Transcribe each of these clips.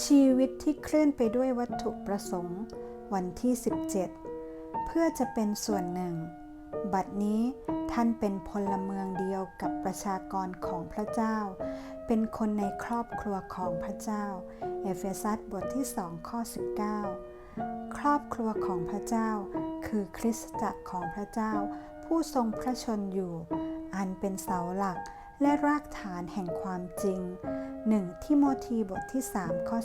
ชีวิตที่เคลื่อนไปด้วยวัตถุประสงค์ วันที่ 17 เพื่อจะเป็นส่วนหนึ่ง บัดนี้ท่านเป็นพลเมืองเดียวกับประชากรของพระเจ้า เป็นคนในครอบครัวของพระเจ้า เอเฟซัสบทที่2ข้อ19 ครอบครัวของพระเจ้า คือคริสตจักรของพระเจ้า ผู้ทรงพระชนอยู่ อันเป็นเสาหลัก และรากฐานแห่งความจริง 1ทิโมธีบทที่ 3 ข้อ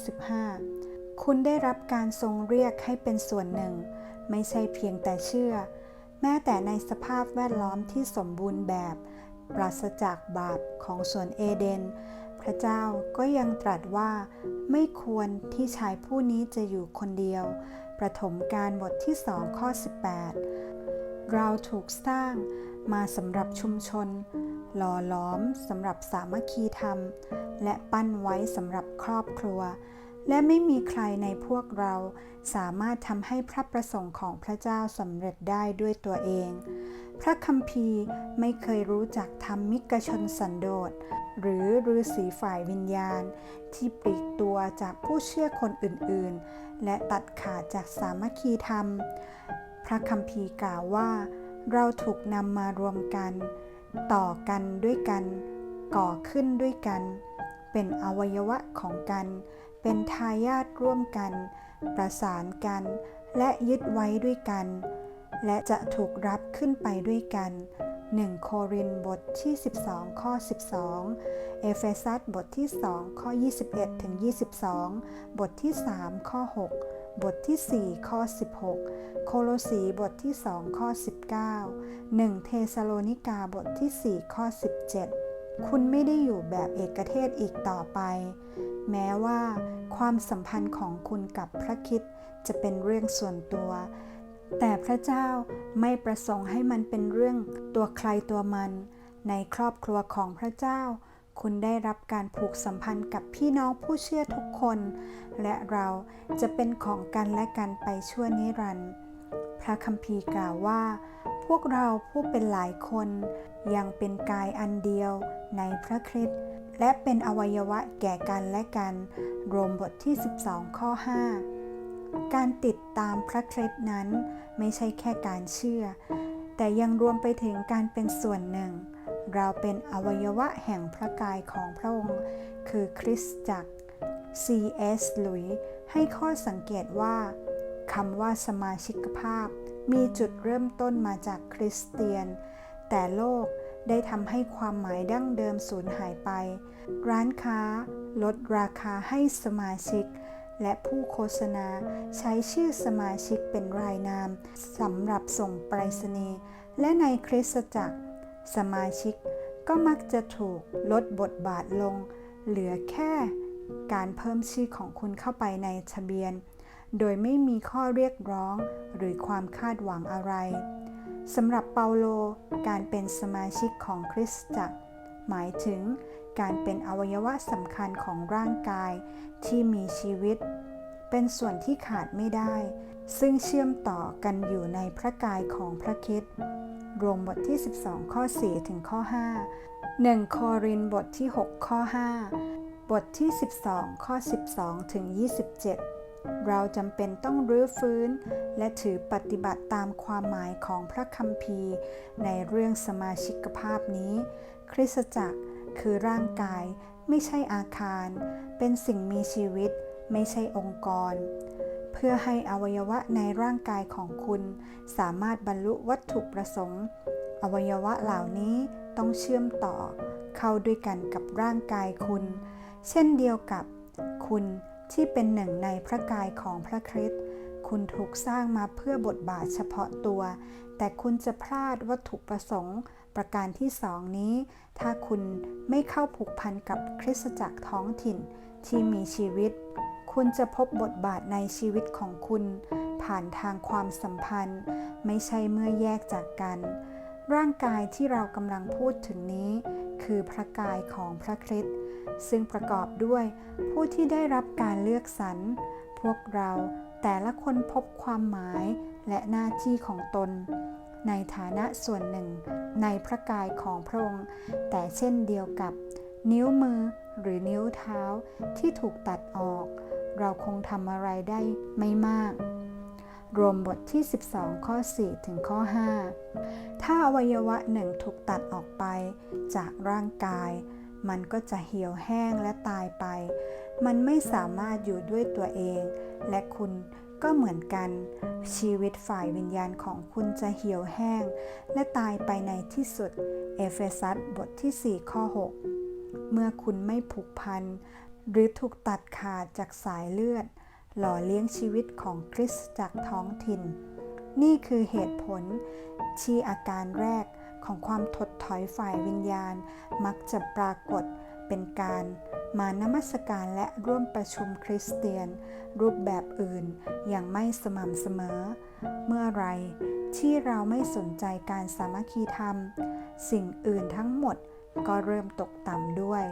15 คุณได้รับการทรงเรียกให้เป็นส่วนหนึ่ง ไม่ใช่เพียงแต่เชื่อ แม้แต่ในสภาพแวดล้อมที่สมบูรณ์แบบ ปราศจากบาปของสวนเอเดน พระเจ้าก็ยังตรัสว่า ไม่ควรที่ชายผู้นี้จะอยู่คนเดียว ประถมการบทที่สองข้อ 18 เราถูกสร้างมาสำหรับชุมชน หล่อล้อมสำหรับสามัคคีธรรม และปั้นไว้สำหรับครอบครัว และไม่มีใครในพวกเราสามารถทำให้พระประสงค์ของพระเจ้าสำเร็จได้ด้วยตัวเอง พระคัมภีร์ไม่เคยรู้จักธรรมมิกชนสันโดษ หรือฤาษีฝ่ายวิญญาณ ที่ปลีกตัวจากผู้เชื่อคนอื่นๆ และตัดขาดจากสามัคคีธรรม พระคัมภีร์กล่าวว่า เราถูกนำมารวมกัน ต่อกันด้วยกัน ก่อขึ้นด้วยกัน เป็นอวัยวะของกัน เป็นทายาทร่วมกัน ประสานกัน และยึดไว้ด้วยกัน และจะถูกรับขึ้นไปด้วยกัน 1 โครินบทที่ 12 ข้อ 12 เอเฟซัสบทที่ 2 ข้อ 21ถึง22 บทที่ 3 ข้อ 6 บทที่ 4 ข้อ 16 โคโลสีบทที่ 2 ข้อ 19 1 เทสโลนิกาบทที่ 4 ข้อ 17 คุณไม่ได้อยู่แบบเอกเทศอีกต่อไป แม้ว่าความสัมพันธ์ของคุณกับพระคิดจะเป็นเรื่องส่วนตัว แต่พระเจ้าไม่ประสงค์ให้มันเป็นเรื่องตัวใครตัวมัน ในครอบครัวของพระเจ้า คุณได้รับการผูกสัมพันธ์กับพี่น้องผู้เชื่อทุกคน และเราจะเป็นของกันและกันไปชั่วนิรันดร์พระคัมภีร์กล่าวว่า พวกเราผู้เป็นหลายคน ยังเป็นกายอันเดียวในพระคริสต์และเป็นอวัยวะแก่กันและกัน โรมบทที่ 12 ข้อ 5 การติดตามพระคริสต์นั้นไม่ใช่แค่การเชื่อ แต่ยังรวมไปถึงการเป็นส่วนหนึ่ง เราเป็นอวัยวะแห่งพระกายของพระองค์ คือคริสตจักร C.S. หลุยให้ข้อสังเกตว่าคำว่าสมาชิกภาพ มีจุดเริ่มต้นมาจากคริสเตียน แต่โลกได้ทำให้ความหมายดั้งเดิมสูญหายไป ร้านค้า ลดราคาให้สมาชิก และผู้โฆษณาใช้ชื่อสมาชิกเป็นรายนามสำหรับส่งไปรษณีย์และในคริสตจักร สมาชิกก็มักจะถูกลดบทบาทลง เหลือแค่การเพิ่มชื่อของคุณเข้าไปในทะเบียน โดยไม่มีข้อเรียกร้องหรือความคาดหวังอะไรสำหรับเปาโล การเป็นสมาชิกของคริสตจักร หมายถึงการเป็นอวัยวะสำคัญของร่างกายที่มีชีวิต เป็นส่วนที่ขาดไม่ได้ ซึ่งเชื่อมต่อกันอยู่ในพระกายของพระคริสต์ โรมบทที่ 12 ข้อ 4 ถึงข้อ 5 1 โครินบทที่ 6 ข้อ 5 บทที่ 12 ข้อ 12 ถึง 27 เราจำเป็นต้องรื้อฟื้น และถือปฏิบัติตามความหมายของพระคัมภีร์ ในเรื่องสมาชิกภาพนี้ คริสตจักรคือร่างกายไม่ใช่อาคาร เป็นสิ่งมีชีวิต ไม่ใช่องค์กร เพื่อให้อวัยวะในร่างกายของคุณ สามารถบรรลุวัตถุประสงค์ อวัยวะเหล่านี้ต้องเชื่อมต่อ เข้าด้วยกันกับร่างกายคุณ เช่นเดียวกับ คุณที่เป็นหนึ่งในพระกายของพระคริสต์คุณถูกสร้างมาเพื่อบทบาทเฉพาะตัว แต่คุณจะพลาดวัตถุประสงค์ ประการที่สองนี้ ถ้าคุณไม่เข้าผูกพันกับคริสตจักรท้องถิ่นที่มีชีวิต คุณจะพบบทบาทในชีวิตของคุณ ผ่านทางความสัมพันธ์ ไม่ใช่เมื่อแยกจากกัน ร่างกายที่เรากำลังพูดถึงนี้ คือพระกายของพระคริสต์ซึ่งประกอบด้วยผู้ที่ได้รับการเลือกสรรพวกเราแต่ละคนพบความหมายและหน้าที่ของตน ในฐานะส่วนหนึ่ง ในพระกายของพระองค์ แต่เช่นเดียวกับ นิ้วมือหรือนิ้วเท้าที่ถูกตัดออก เราคงทำอะไรได้ไม่มาก รวมบทที่ 12 ข้อ 4 ถึงข้อ 5 ถ้าอวัยวะหนึ่งถูกตัดออกไปจากร่างกาย มันก็จะเหี่ยวแห้งและตายไป มันไม่สามารถอยู่ด้วยตัวเอง และคุณก็เหมือนกัน ชีวิตฝ่ายวิญญาณของคุณจะเหี่ยวแห้ง และตายไปในที่สุด เอเฟซัสบทที่ 4 ข้อ 6 เมื่อคุณไม่ผูกพัน หรือถูกตัดขาดจากสายเลือด หล่อเลี้ยงชีวิตของคริสตจากท้องถิ่น นี่คือเหตุผลที่อาการแรกของความถดถอยฝ่ายวิญญาณ มักจะปรากฏเป็นการมานมัสการและร่วมประชุมคริสเตียน รูปแบบอื่นอย่างไม่สม่ำเสมอ เมื่อไรที่เราไม่สนใจการสามัคคีธรรม สิ่งอื่นทั้งหมดก็เริ่มตกต่ำด้วย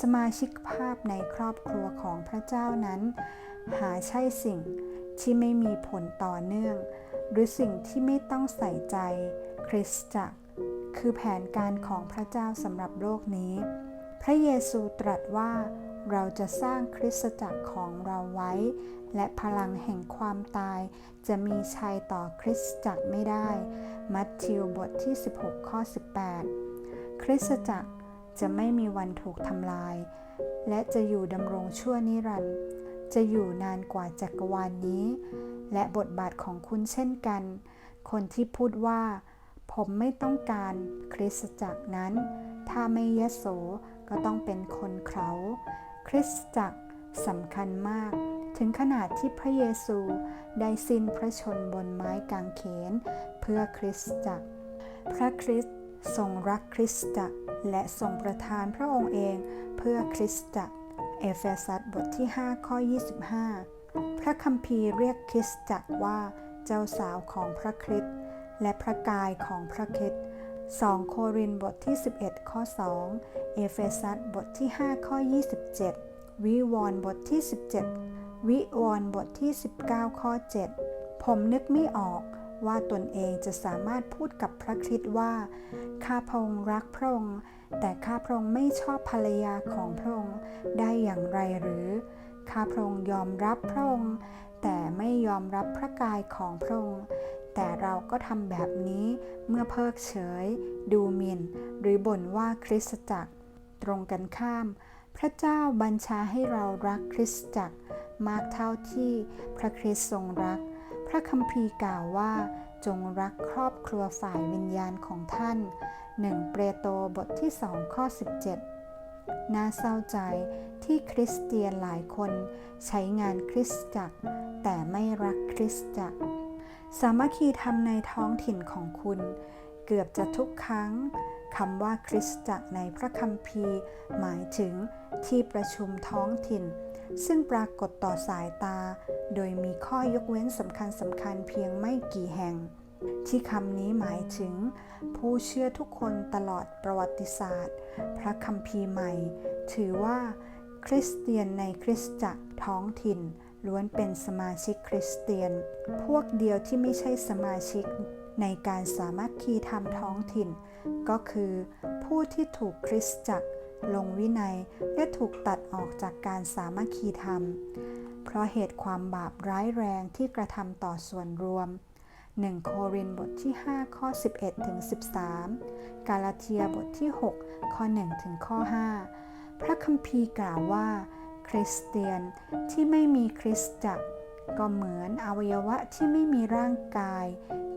สมาชิกภาพในครอบครัวของพระเจ้านั้น หาใช่สิ่งที่ไม่มีผลต่อเนื่อง หรือสิ่งที่ไม่ต้องใส่ใจ คริสตจักร คือแผนการของพระเจ้าสำหรับโลกนี้ พระเยซูตรัสว่าเราจะสร้างคริสตจักรของเราไว้ และพลังแห่งความตาย จะมีชัยต่อคริสตจักรไม่ได้ มัทธิวบทที่ 16 ข้อ 18 คริสตจักร จะไม่มีวันถูกทำลาย และจะอยู่ดำรงชั่วนิรันดร์จะอยู่นานกว่าจักรวาลนนี้ และบทบาทของคุณเช่นกัน คนที่พูดว่า ผมไม่ต้องการคริสตจักรนั้น ถ้าไม่ยโสก็ต้องเป็นคนเขา คริสตจักรสำคัญมาก ถึงขนาดที่พระเยซูได้สิ้นพระชนบนไม้กางเขน เพื่อคริสตจักร พระคริสต์ ทรงรักคริสตจักรและทรงประทานพระองค์เองเพื่อคริสตจักรเอเฟซัสบทที่ 5 ข้อ 25 พระคัมภีร์เรียกคริสตจักรว่าเจ้าสาวของพระคริสต์และพระกายของพระคริสต์2โครินธ์บทที่ 11 ข้อ 2 เอเฟซัสบทที่ 5 ข้อ 27 วิวรณ์บทที่ 17 วิวรณ์บทที่ 19 ข้อ 7 ผมนึกไม่ออก ว่าตนเองจะสามารถพูดกับพระคริสต์ว่า ข้าพระองค์รักพระองค์ แต่ข้าพระองค์ไม่ชอบภรรยาของพระองค์ได้อย่างไรหรือ ข้าพระองค์ยอมรับพระองค์ แต่ไม่ยอมรับพระกายของพระองค์ แต่เราก็ทำแบบนี้เมื่อเพิกเฉย ดูหมิ่น หรือบ่นว่าคริสตจักร ตรงกันข้าม พระเจ้าบัญชาให้เรารักคริสตจักร มากเท่าที่พระคริสต์ทรงรัก ระคัมภีร์กล่าวว่า จงรักครอบครัวฝ่ายวิญญาณของท่าน 1 เปโตรบทที่2ข้อ17 น่าเศร้าใจที่คริสเตียนหลายคนใช้งานคริสตจักร แต่ไม่รักคริสตจักร สามัคคีธรรมในท้องถิ่นของคุณ เกือบจะทุกครั้งคำว่าคริสตจักรในพระคัมภีร์ หมายถึงที่ประชุมท้องถิ่น ซึ่งปรากฏต่อสายตา โดยมีข้อยกเว้นสำคัญสำคัญเพียงไม่กี่แห่ง ที่คำนี้หมายถึง ผู้เชื่อทุกคนตลอดประวัติศาสตร์ พระคัมภีร์ใหม่ ถือว่า คริสเตียนในคริสตจักรท้องถิ่นล้วนเป็นสมาชิกคริสเตียน พวกเดียวที่ไม่ใช่สมาชิกในการสามัคคีธรรมท้องถิ่น ก็คือ ผู้ที่ถูกคริสตจักร ลงวินัยและถูกตัดออกจากการสามัคคีธรรม เพราะเหตุความบาปร้ายแรงที่กระทำต่อส่วนรวม 1 โครินบทที่ 5 ข้อ 11ถึง13 กาลาเทียบทที่ 6 ข้อ1ถึงข้อ 5 พระคัมภีร์กล่าวว่า คริสเตียนที่ไม่มีคริสตจักรก็เหมือนอวัยวะที่ไม่มีร่างกาย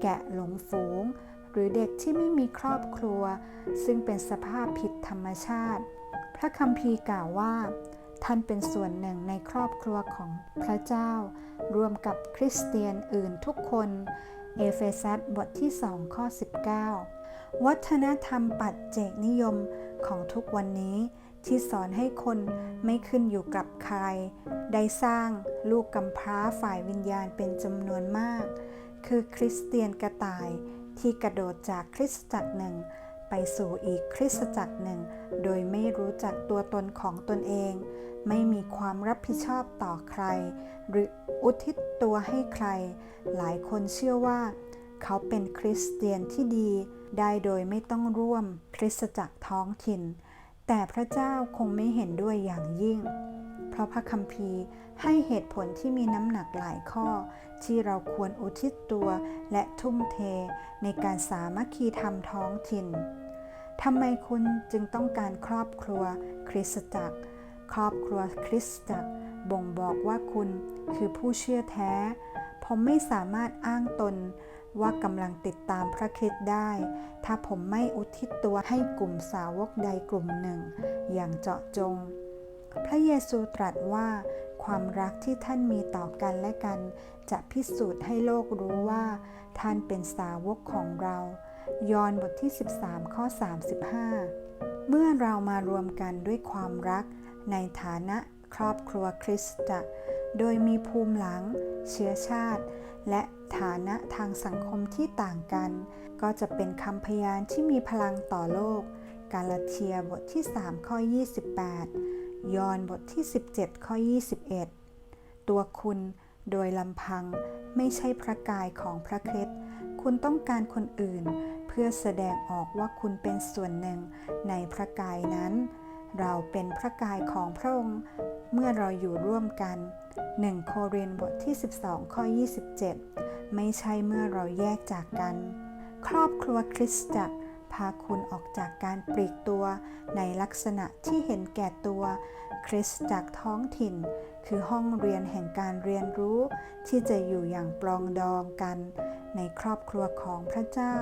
แกะหลงฝูง หรือเด็กที่ไม่มีครอบครัว ซึ่งเป็นสภาพผิดธรรมชาติ พระคัมภีร์กล่าวว่า ท่านเป็นส่วนหนึ่งในครอบครัวของพระเจ้า รวมกับคริสเตียนอื่นทุกคน เอเฟซัสบทที่2ข้อ19 วัฒนธรรมปัจเจกนิยมของทุกวันนี้ที่สอนให้คนไม่ขึ้นอยู่กับใคร ได้สร้างลูกกำพร้าฝ่ายวิญญาณเป็นจำนวนมาก คือคริสเตียนกระต่ายที่กระโดดจากคริสตจักรหนึ่ง ไปสู่อีกคริสตจักรหนึ่ง โดยไม่รู้จักตัวตนของตนเอง ไม่มีความรับผิดชอบต่อใคร หรืออุทิศตัวให้ใคร หลายคนเชื่อว่า เขาเป็นคริสเตียนที่ดี ได้โดยไม่ต้องร่วมคริสตจักรท้องถิ่น แต่พระเจ้าคงไม่เห็นด้วยอย่างยิ่ง เพราะพระคัมภีร์ให้เหตุผลที่มีน้ำหนักหลายข้อ ที่เราควรอุทิศตัวและทุ่มเทในการสามัคคีธรรมท้องถิ่นทำไมคุณจึงต้องการครอบครัวคริสตจักร ครอบครัวคริสตจักร บ่งบอกว่าคุณคือผู้เชื่อแท้ ผมไม่สามารถอ้างตนว่ากำลังติดตามพระคริสต์ได้ ถ้าผมไม่อุทิศตัวให้กลุ่มสาวกใดกลุ่มหนึ่ง อย่างเจาะจง พระเยซูตรัสว่า ความรักที่ท่านมีต่อกันและกัน จะพิสูจน์ให้โลกรู้ว่า ท่านเป็นสาวกของเรา ยอห์นบทที่ 13 ข้อ 35 เมื่อเรามารวมกันด้วยความรักในฐานะครอบครัวคริสตจักรโดยมีภูมิหลัง เชื้อชาติ และฐานะทางสังคมที่ต่างกัน ก็จะเป็นคำพยานที่มีพลังต่อโลก กาลาเทียบทที่ 3 ข้อ 28 ยอห์นบทที่ 17 ข้อ 21 ตัวคุณโดยลำพังไม่ใช่พระกายของพระคริสต์คุณต้องการคนอื่น เพื่อแสดงออกว่าคุณเป็นส่วนหนึ่งในพระกายนั้น เราเป็นพระกายของพระองค์เมื่อเราอยู่ร่วมกัน 1 โครินธ์บทที่ 12 ข้อ 27 ไม่ใช่เมื่อเราแยกจากกัน ครอบครัวคริสตจักร พาคุณออกจากการปลีกตัวในลักษณะที่เห็นแก่ตัว คริสจักท้องถิ่น คือห้องเรียนแห่งการเรียนรู้ ที่จะอยู่อย่างปลองดองกัน ในครอบครัวของพระเจ้า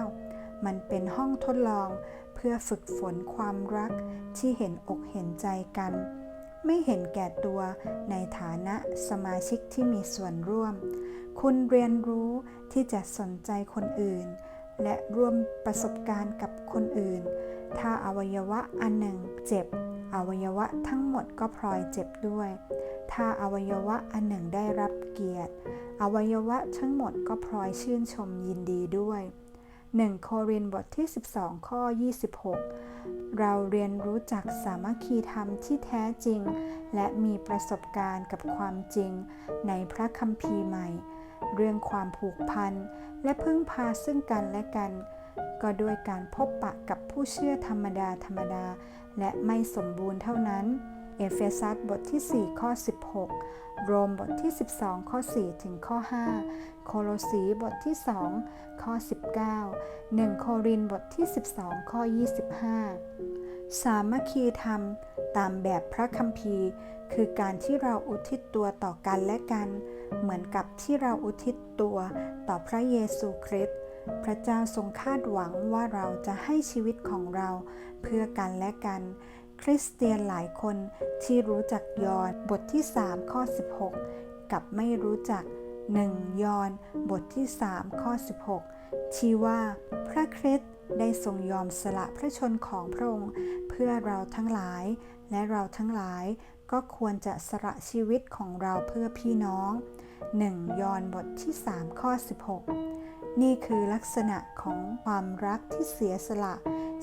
มันเป็นห้องทดลองเพื่อฝึกฝนความรักที่เห็นอกเห็นใจกัน ไม่เห็นแก่ตัวในฐานะสมาชิกที่มีส่วนร่วม คุณเรียนรู้ที่จะสนใจคนอื่น และร่วมประสบการณ์กับคนอื่น ถ้าอวัยวะอันหนึ่งเจ็บ อวัยวะทั้งหมดก็พลอยเจ็บด้วย ถ้าอวัยวะอันหนึ่งได้รับเกียรติ อวัยวะทั้งหมดก็พลอยชื่นชมยินดีด้วย 1 โครินบทที่ 12 ข้อ 26 เราเรียนรู้จักสามัคคีธรรมที่แท้จริง และมีประสบการณ์กับความจริง ในพระคัมภีร์ใหม่ เรื่องความผูกพัน และพึ่งพาซึ่งกันและกัน ก็ด้วยการพบปะกับผู้เชื่อธรรมดาธรรมดา และไม่สมบูรณ์เท่านั้น เอเฟซัสบทที่ 4 ข้อ 16 โรมบทที่ 12 ข้อ 4 ถึงข้อ 5 โคโลสีบทที่ 2 ข้อ 19 1 โครินบทที่ 12 ข้อ 25 สามัคคีธรรมตามแบบพระคัมภีร์ คือการที่เราอุทิศตัวต่อกันและกัน เหมือนกับที่เราอุทิศตัวต่อพระเยซูคริสต์พระเจ้าทรงคาดหวังว่าเราจะให้ชีวิตของเราเพื่อกันและกัน คริสเตียนหลายคนที่รู้จักยอห์นบทที่ 3 ข้อ 16 กับไม่รู้จัก 1 ยอห์นบทที่ 3 ข้อ 16ชี้ว่าพระคริสต์ได้ทรงยอมสละพระชนของพระองค์เพื่อเราทั้งหลายและเราทั้งหลาย ก็ควรจะสละชีวิตของเราเพื่อพี่น้อง 1 ยอห์นบทที่ 3 ข้อ 16 นี่คือลักษณะของความรักที่เสียสละ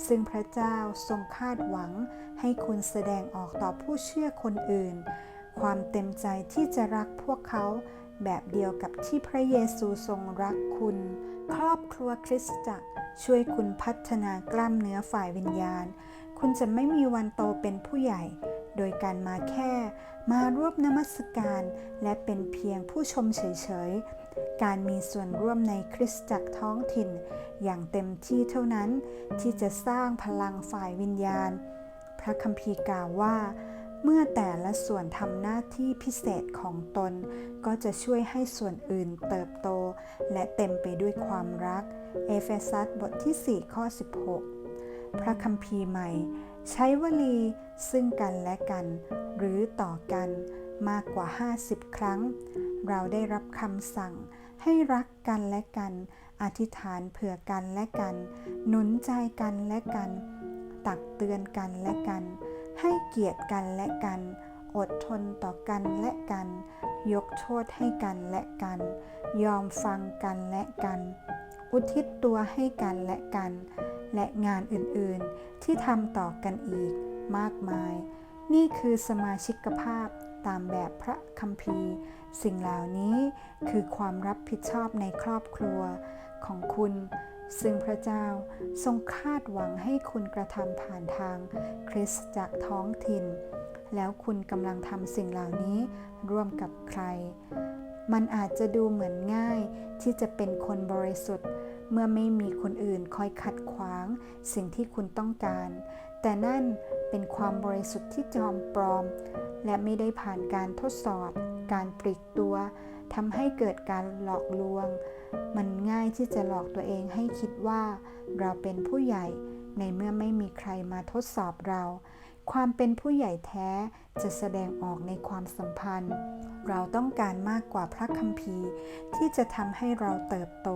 ซึ่งพระเจ้าทรงคาดหวัง ให้คุณแสดงออกต่อผู้เชื่อคนอื่น ความเต็มใจที่จะรักพวกเขาแบบเดียวกับที่พระเยซูทรงรักคุณ ครอบครัวคริสตจักรช่วยคุณพัฒนากล้ามเนื้อฝ่ายวิญญาณ คุณจะไม่มีวันโตเป็นผู้ใหญ่ โดยการมาแค่มาร่วมนมัสการ และเป็นเพียงผู้ชมเฉยๆ การมีส่วนร่วมในคริสตจักรท้องถิ่น อย่างเต็มที่เท่านั้นที่จะสร้างพลังฝ่ายวิญญาณ พระคัมภีร์กล่าวว่า เมื่อแต่ละส่วนทำหน้าที่พิเศษของตน ก็จะช่วยให้ส่วนอื่นเติบโต และเต็มไปด้วยความรัก เอเฟซัสบทที่ 4 ข้อ 16 พระคัมภีร์ใหม่ ใช้วลีซึ่งกันและกัน หรือต่อกันมากกว่า 50 ครั้ง เราได้รับคำสั่งให้รักกันและกัน อธิษฐานเผื่อกันและกัน หนุนใจกันและกัน ตักเตือนกันและกัน ให้เกียรติกันและกัน อดทนต่อกันและกัน ยกโทษให้กันและกัน ยอมฟังกันและกัน อุทิศตัวให้กันและกัน และงานอื่นๆ ที่ทำต่อกันอีกมากมาย นี่คือสมาชิกภาพตามแบบพระคัมภีร์ สิ่งเหล่านี้คือความรับผิดชอบในครอบครัวของคุณ ซึ่งพระเจ้าทรงคาดหวังให้คุณกระทำผ่านทางคริสตจักรท้องถิ่น แล้วคุณกำลังทำสิ่งเหล่านี้ร่วมกับใคร มันอาจจะดูเหมือนง่ายที่จะเป็นคนบริสุทธิ์ เมื่อไม่มีคนอื่นคอยขัดขวางสิ่งที่คุณต้องการ แต่นั่นเป็นความบริสุทธิ์ที่จอมปลอม และไม่ได้ผ่านการทดสอบ การปลีกตัวทำให้เกิดการหลอกลวง มันง่ายที่จะหลอกตัวเองให้คิดว่า เราเป็นผู้ใหญ่ในเมื่อไม่มีใครมาทดสอบเรา ความเป็นผู้ใหญ่แท้จะแสดงออกในความสัมพันธ์ เราต้องการมากกว่าพระคัมภีร์ ที่จะทำให้เราเติบโต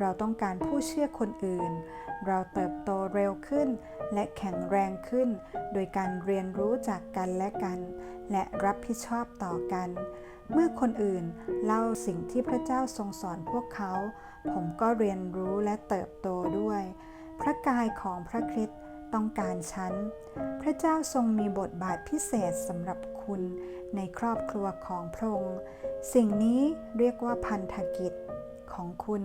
เราต้องการผู้เชื่อคนอื่น เราเติบโตเร็วขึ้น และแข็งแรงขึ้น โดยการเรียนรู้จากกันและกัน และรับผิดชอบต่อกัน เมื่อคนอื่นเล่าสิ่งที่พระเจ้าทรงสอนพวกเขา ผมก็เรียนรู้และเติบโตด้วย พระกายของพระคริสต์ต้องการฉัน พระเจ้าทรงมีบทบาทพิเศษสำหรับคุณในครอบครัวของพระองค์ สิ่งนี้เรียกว่าพันธกิจของคุณ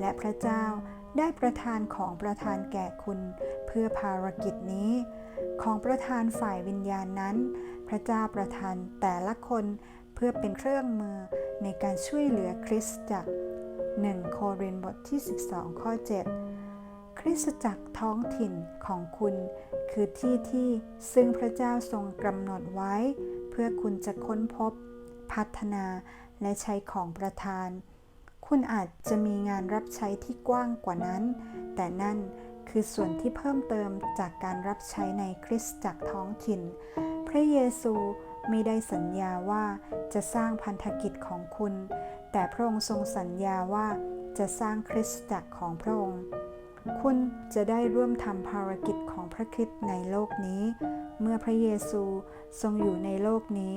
และพระเจ้าได้ประทานของประทานแก่คุณ เพื่อภารกิจนี้ ของประทานฝ่ายวิญญาณนั้น พระเจ้าประทานแต่ละคนเพื่อเป็นเครื่องมือในการช่วยเหลือคริสตจักร 1 โครินธ์บทที่ 12 ข้อ 7 คริสตจักรท้องถิ่นของคุณ คือที่ที่ซึ่งพระเจ้าทรงกำหนดไว้ เพื่อคุณจะค้นพบ พัฒนาและใช้ของประทาน คุณอาจจะมีงานรับใช้ที่กว้างกว่านั้น แต่นั่นคือส่วนที่เพิ่มเติมจากการรับใช้ในคริสตจักรท้องถิ่น พระเยซูไม่ได้สัญญาว่าจะสร้างพันธกิจของคุณ แต่พระองค์ทรงสัญญาว่าจะสร้างคริสตจักรของพระองค์ คุณจะได้ร่วมทำภารกิจของพระคริสต์ในโลกนี้ เมื่อพระเยซูทรงอยู่ในโลกนี้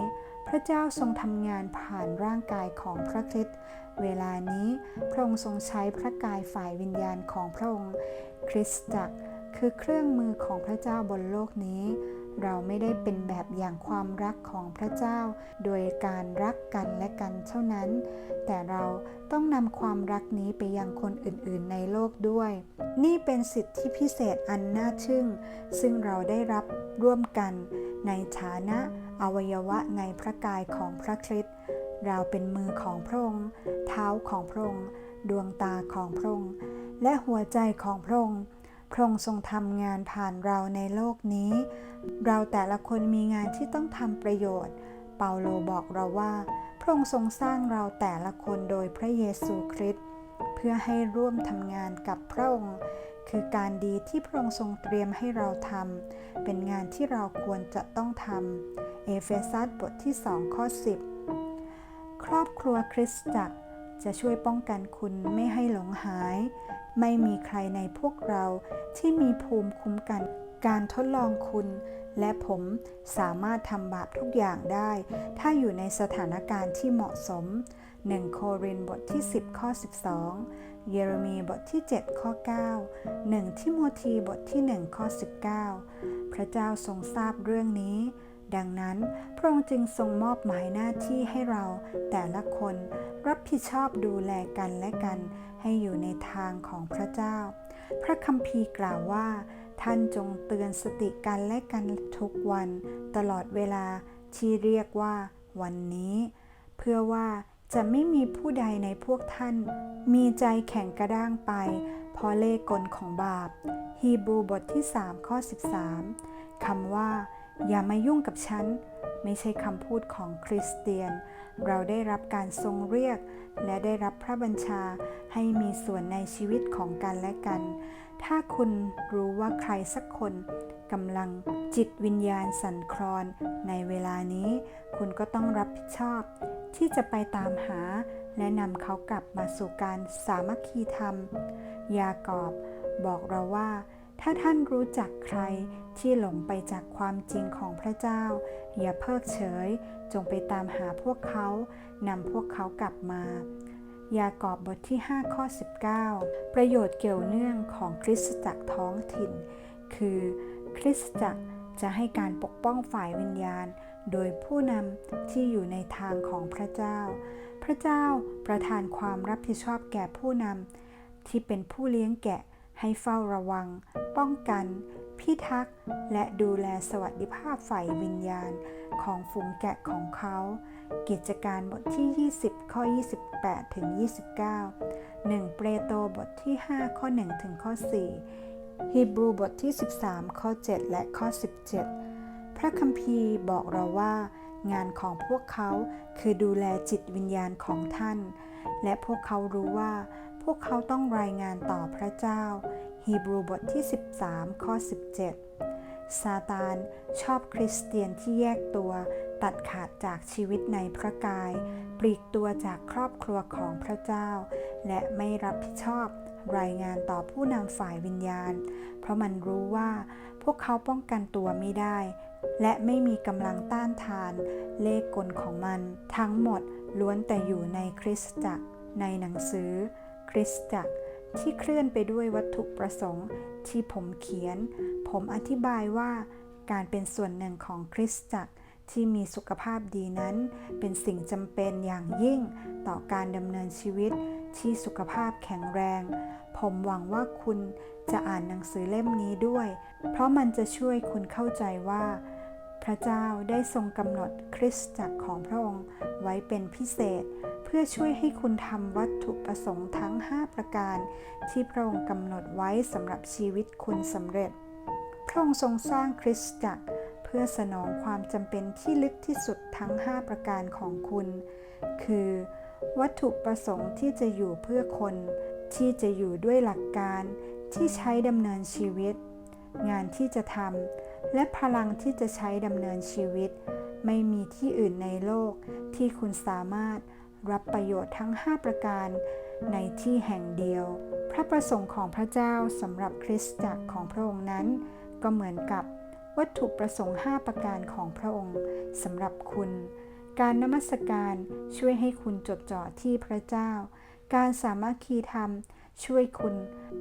พระเจ้าทรงทำงานผ่านร่างกายของพระคริสต์ เวลานี้พระองค์ทรงใช้พระกายฝ่ายวิญญาณของพระองค์คริสตจักรคือเครื่องมือของพระเจ้าบนโลกนี้ เราไม่ได้เป็นแบบอย่างความรักของพระเจ้า โดยการรักกันและกันเท่านั้น แต่เราต้องนำความรักนี้ไปยังคนอื่นๆในโลกด้วย นี่เป็นสิทธิพิเศษอันน่าทึ่งซึ่งเราได้รับร่วมกันในฐานะอวัยวะในพระกายของพระคริสต์ เราเป็นมือของพระองค์ เท้าของพระองค์ ดวงตาของพระองค์ และหัวใจของพระองค์ พระองค์ทรงทำงานผ่านเราในโลกนี้ เราแต่ละคนมีงานที่ต้องทำประโยชน์ เปาโลบอกเราว่า พระองค์ทรงสร้างเราแต่ละคนโดยพระเยซูคริสต์ เพื่อให้ร่วมทำงานกับพระองค์ คือการดีที่พระองค์ทรงเตรียมให้เราทำ เป็นงานที่เราควรจะต้องทำ เอเฟซัสบทที่ 2 ข้อ 10 ครอบครัวคริสตจักรจะช่วยป้องกันคุณไม่ให้หลงหาย ไม่มีใครในพวกเราที่มีภูมิคุ้มกัน การทดลองคุณ และผมสามารถทำบาปทุกอย่างได้ ถ้าอยู่ในสถานการณ์ที่เหมาะสม 1 โครินบทที่ 10 ข้อ 12 เยเรมีบทที่ 7 ข้อ 9 1 ทิโมธีบทที่ 1 ข้อ 19 พระเจ้าทรงทราบเรื่องนี้ ดังนั้น พระองค์จึงทรงมอบหมายหน้าที่ให้เราแต่ละคนรับผิดชอบดูแลกันและกัน ให้อยู่ในทางของพระเจ้า พระคัมภีร์กล่าวว่า ท่านจงเตือนสติกันและกันทุกวัน ตลอดเวลาที่เรียกว่า วันนี้ เพื่อว่าจะไม่มีผู้ใดในพวกท่าน มีใจแข็งกระด้างไปเพราะเล่ห์กลของบาป ฮีบรูบทที่ 3 ข้อ 13คำว่า อย่ามายุ่งกับฉัน ไม่ใช่คำพูดของคริสเตียน เราได้รับการทรงเรียก และได้รับพระบัญชาให้มีส่วนในชีวิตของกันและกัน ถ้าคุณรู้ว่าใครสักคนกำลังจิตวิญญาณสั่นคลอนในเวลานี้ คุณก็ต้องรับผิดชอบ ที่จะไปตามหา และนำเขากลับมาสู่การสามัคคีธรรม ยากอบบอกเราว่า ถ้าท่านรู้จักใครที่หลงไปจากความจริงของพระเจ้า อย่าเพิกเฉย จงไปตามหาพวกเขานำพวกเขากลับมายากอบบทที่ 5 ข้อ 19 ประโยชน์เกี่ยวเนื่องของคริสตจักรท้องถิ่น คือคริสตจักรจะให้การปกป้องฝ่ายวิญญาณ โดยผู้นำที่อยู่ในทางของพระเจ้า พระเจ้าประทานความรับผิดชอบแก่ผู้นำที่เป็นผู้เลี้ยงแกะ ให้เฝ้าระวัง ป้องกัน พิทักษ์ และดูแลสวัสดิภาพฝ่ายวิญญาณของฝูงแกะของเขา กิจการบทที่ 20 ข้อ 28 ถึง 29 1 เปรโตบทที่ 5 ข้อ 1 ถึงข้อ 4 ฮีบรูบทที่ 13 ข้อ 7 และข้อ 17 พระคัมภีร์บอกเราว่า งานของพวกเขาคือดูแลจิตวิญญาณของท่าน และพวกเขารู้ว่า พวกเขาต้องรายงานต่อพระเจ้า ฮีบรูบทที่ 13 ข้อ 17 ซาตานชอบคริสเตียนที่แยกตัว ตัดขาดจากชีวิตในพระกาย ปลีกตัวจากครอบครัวของพระเจ้า และไม่รับผิดชอบรายงานต่อผู้นำฝ่ายวิญญาณ เพราะมันรู้ว่าพวกเขาป้องกันตัวไม่ได้ และไม่มีกำลังต้านทาน เลขกลของมัน ทั้งหมดล้วนแต่อยู่ในคริสตจักรในหนังสือ คริสตจักรที่เคลื่อนไปด้วยวัตถุประสงค์ที่ผมเขียน ผมอธิบายว่าการเป็นส่วนหนึ่งของคริสตจักรที่มีสุขภาพดีนั้น เป็นสิ่งจำเป็นอย่างยิ่งต่อการดำเนินชีวิตที่สุขภาพแข็งแรง ผมหวังว่าคุณจะอ่านหนังสือเล่มนี้ด้วย เพราะมันจะช่วยคุณเข้าใจว่า พระเจ้าได้ทรงกำหนดคริสตจักรของพระองค์ไว้เป็นพิเศษ พื่อช่วยให้คุณทำวัตถุประสงค์ทั้ง 5 ประการ ที่พระองค์กำหนดไว้สำหรับชีวิตคุณสำเร็จ พระองค์ทรงสร้างคริสตจักร เพื่อสนองความจำเป็นที่ลึกที่สุดทั้ง 5 ประการของคุณ คือ วัตถุประสงค์ที่จะอยู่เพื่อคน ที่จะอยู่ด้วยหลักการที่ใช้ดำเนินชีวิต งานที่จะทำและพลังที่จะใช้ดำเนินชีวิต ไม่มีที่อื่นในโลกที่คุณสามารถ รับประโยชน์ทั้ง 5 ประการในที่แห่งเดียว พระประสงค์ของพระเจ้าสำหรับคริสตจักรของพระองค์นั้น ก็เหมือนกับวัตถุประสงค์ 5 ประการของพระองค์สำหรับคุณ การนมัสการช่วยให้คุณจดจ่อที่พระเจ้า การสามัคคีธรรมช่วยคุณ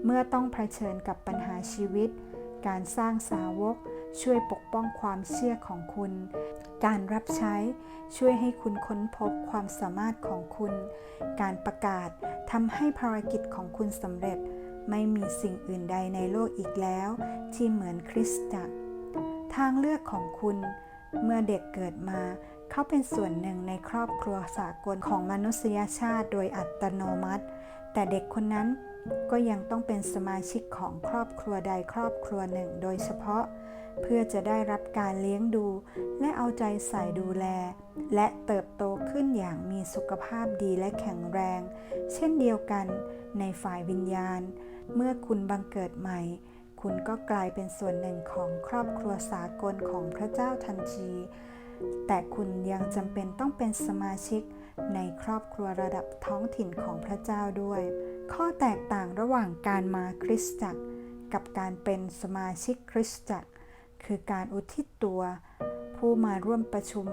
เมื่อต้องเผชิญกับปัญหาชีวิต การสร้างสาวก ช่วยปกป้องความเชื่อของคุณ การรับใช้ช่วยให้คุณค้นพบความสามารถของคุณ การประกาศทำให้ภารกิจของคุณสำเร็จ ไม่มีสิ่งอื่นใดในโลกอีกแล้ว ที่เหมือนคริสตจักร ทางเลือกของคุณ เมื่อเด็กเกิดมาเขาเป็นส่วนหนึ่งในครอบครัวสากลของมนุษยชาติโดยอัตโนมัติ แต่เด็กคนนั้นก็ยังต้องเป็นสมาชิกของครอบครัวใดครอบครัวหนึ่ง โดยเฉพาะ เพื่อจะได้รับการเลี้ยงดู และเอาใจใส่ดูแล และเติบโตขึ้นอย่างมีสุขภาพดีและแข็งแรง เช่นเดียวกันในฝ่ายวิญญาณ เมื่อคุณบังเกิดใหม่ คุณก็กลายเป็นส่วนหนึ่งของครอบครัวสากลของพระเจ้าทันที แต่คุณยังจำเป็นต้องเป็นสมาชิกในครอบครัวระดับท้องถิ่นของพระเจ้าด้วย ข้อแตกต่างระหว่างการมาคริสตจักร กับการเป็นสมาชิกคริสตจักร คือการอุทิศตัว ผู้มาร่วมประชุม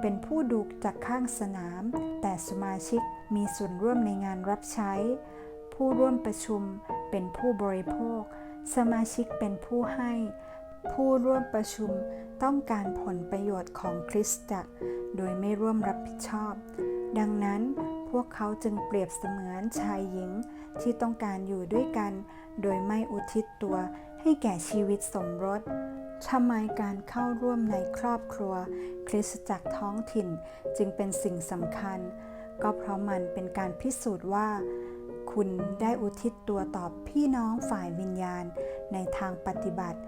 เป็นผู้ดูจากข้างสนาม แต่สมาชิกมีส่วนร่วมในงานรับใช้ ผู้ร่วมประชุมเป็นผู้บริโภค สมาชิกเป็นผู้ให้ ผู้ร่วมประชุมต้องการผลประโยชน์ของคริสตจักร โดยไม่ร่วมรับผิดชอบ ดังนั้นพวกเขาจึงเปรียบเสมือนชายหญิงที่ต้องการอยู่ด้วยกัน โดยไม่อุทิศตัวให้แก่ชีวิตสมรส ทำไมการเข้าร่วมในครอบครัว คริสตจักรท้องถิ่นจึงเป็นสิ่งสำคัญ ก็เพราะมันเป็นการพิสูจน์ว่า คุณได้อุทิศตัวต่อพี่น้องฝ่ายวิญญาณ ในทางปฏิบัติ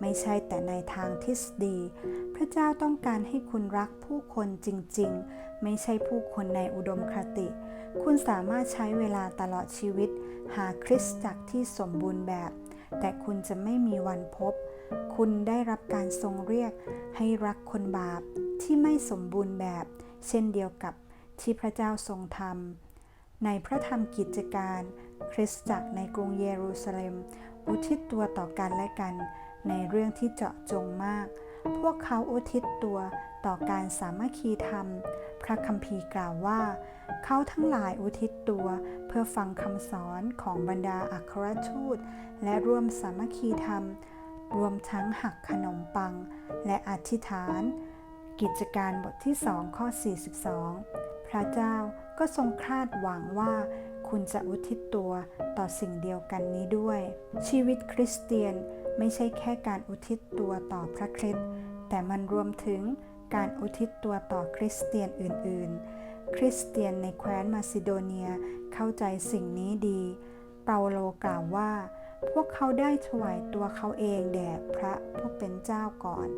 ไม่ใช่แต่ในทางทฤษฎี พระเจ้าต้องการให้คุณรักผู้คนจริง ๆ ไม่ใช่ผู้คนในอุดมคติ คุณสามารถใช้เวลาตลอดชีวิต หาคริสตจักรที่สมบูรณ์แบบ แต่คุณจะไม่มีวันพบ คุณได้รับการทรงเรียกให้รักคนบาปที่ไม่สมบูรณ์แบบ เช่นเดียวกับที่พระเจ้าทรงทำในพระธรรมกิจการ คริสตจักรในกรุงเยรูซาเล็ม อุทิศตัวต่อกันและกัน ในเรื่องที่เจาะจงมาก พวกเขาอุทิศตัวต่อการสามัคคีธรรม พระคัมภีร์กล่าวว่า เขาทั้งหลายอุทิศตัวเพื่อฟังคำสอนของบรรดาอัครทูต และร่วมสามัคคีธรรม รวมทั้งหักขนมปัง และอธิษฐาน กิจการบทที่2ข้อ 42 พระเจ้าก็ทรงคาดหวังว่าคุณจะอุทิศตัวต่อสิ่งเดียวกันนี้ด้วย ชีวิตคริสเตียนไม่ใช่แค่การอุทิศตัวต่อพระคริสต์แต่มันรวมถึงการอุทิศตัวต่อคริสเตียนอื่น ๆ คริสเตียนในแคว้นมาซิโดเนียเข้าใจสิ่งนี้ดี เปาโลกล่าวว่า พวกเขาได้ถวายตัวเขาเองแด่พระผู้เป็นเจ้าก่อน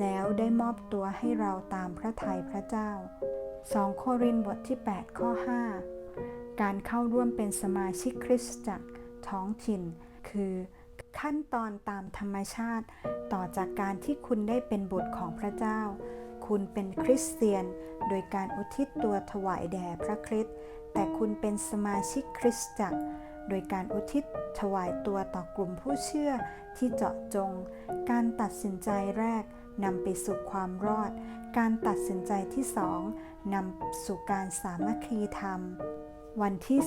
แล้วได้มอบตัวให้เราตามพระทัยพระเจ้า 2 โครินธ์บทที่ 8 ข้อ 5 การเข้าร่วมเป็นสมาชิกคริสตจักรท้องถิ่น คือขั้นตอนตามธรรมชาติต่อจากการที่คุณได้เป็นบุตรของพระเจ้า คุณเป็นคริสเตียน โดยการอุทิศตัวถวายแด่พระคริสต์แต่คุณเป็นสมาชิกคริสตจักร โดยการอุทิศถวายตัวต่อกลุ่มผู้เชื่อที่เจาะจง การตัดสินใจแรกนำไปสู่ความรอด การตัดสินใจที่สองนำสู่การสามัคคีธรรม วันที่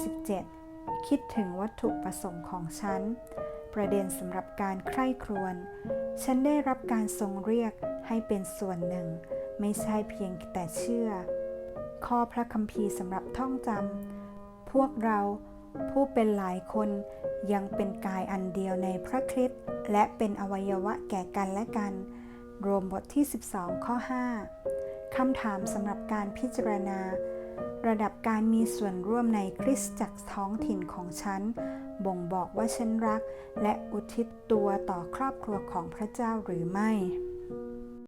17 คิดถึงวัตถุประสงค์ของฉัน ประเด็นสำหรับการใคร่ครวญ ฉันได้รับการทรงเรียกให้เป็นส่วนหนึ่ง ไม่ใช่เพียงแต่เชื่อ ข้อพระคัมภีร์สำหรับท่องจำ พวกเรา ผู้เป็นหลายคนยังเป็นกายอันเดียวในพระคริสต์และเป็นอวัยวะแก่กันและกัน รวมบทที่ 12 ข้อ 5 คำถามสำหรับการพิจารณา ระดับการมีส่วนร่วมในคริสตจักรท้องถิ่นของฉัน บ่งบอกว่าฉันรัก และอุทิศตัวต่อครอบครัวของพระเจ้าหรือไม่